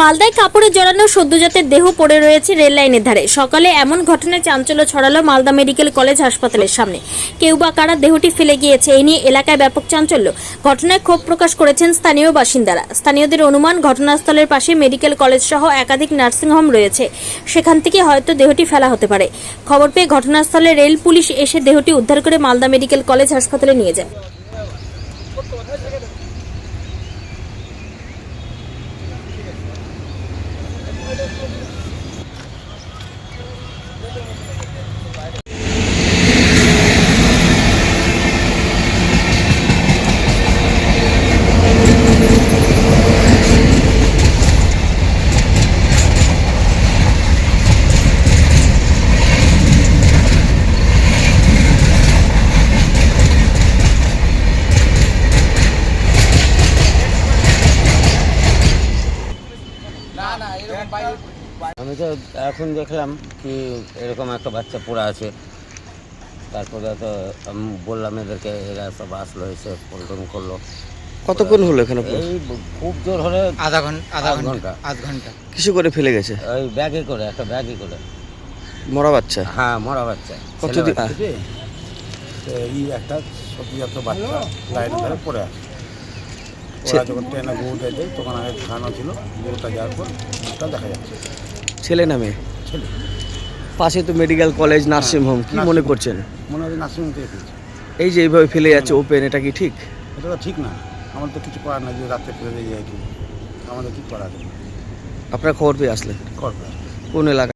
মালদায় কাপড়ে জড়ানো সদ্যজাতের দেহ পড়ে রয়েছে রেল লাইনের ধারে। সকালে এমন ঘটনায় চাঞ্চল্য ছড়ালো মালদা মেডিকেল কলেজ হাসপাতালের সামনে। কেউ বা কারা দেহটি ফেলে গিয়েছে এই নিয়ে এলাকায় ব্যাপক চাঞ্চল্য। ঘটনায় ক্ষোভ প্রকাশ করেছেন স্থানীয় বাসিন্দারা। স্থানীয়দের অনুমান, ঘটনাস্থলের পাশে মেডিকেল কলেজ সহ একাধিক নার্সিংহোম রয়েছে। সেখান থেকে হয়তো দেহটি ফেলা হতে পারে। খবর পেয়ে ঘটনাস্থলে রেল পুলিশ এসে দেহটি উদ্ধার করে মালদা মেডিকেল কলেজ হাসপাতালে নিয়ে যায়। I don't know. আমি তো এখন দেখলাম কি এরকম একটা বাচ্চা পড়ে আছে। তারপরে তো আমি বললাম এদেরকে এরা সব আসলো এসে ফোন করল। কতক্ষণ হলো এখানে এই খুব জোর হলে আধা ঘণ্টা আধা ঘণ্টা। আধ ঘণ্টা। কিছু করে ফেলে গেছে? ওই ব্যাগে করে একটা ব্যাগে করে। মরা বাচ্চা? হ্যাঁ মরা বাচ্চা। কতদিন এই একটা সদ্যজাত বাচ্চা লাইনের ধারে পড়ে আছে। ওরা যখন ট্রেনে গরুটা যায় তখন আগে ঘানো ছিল গরুটা যাওয়ার পর মুখটা দেখা যাচ্ছে। ছেলে নামে ছেলে। পাশে তো মেডিকেল কলেজ নার্সিং হোম কি মনে করছেন? মনে হয় নার্সিংহোম থেকে ফেলছে এই যে এইভাবে ফেলে যাচ্ছে ওপেন এটা কি ঠিক? এটা তো ঠিক না। আমাদের তো কিছু করার নাই যে রাত্রে ফেলে দিয়ে যায় কি। আমাদের কি করা যাবে আপনার খবর পেয়ে আসলেন? করবে কোন এলাকা?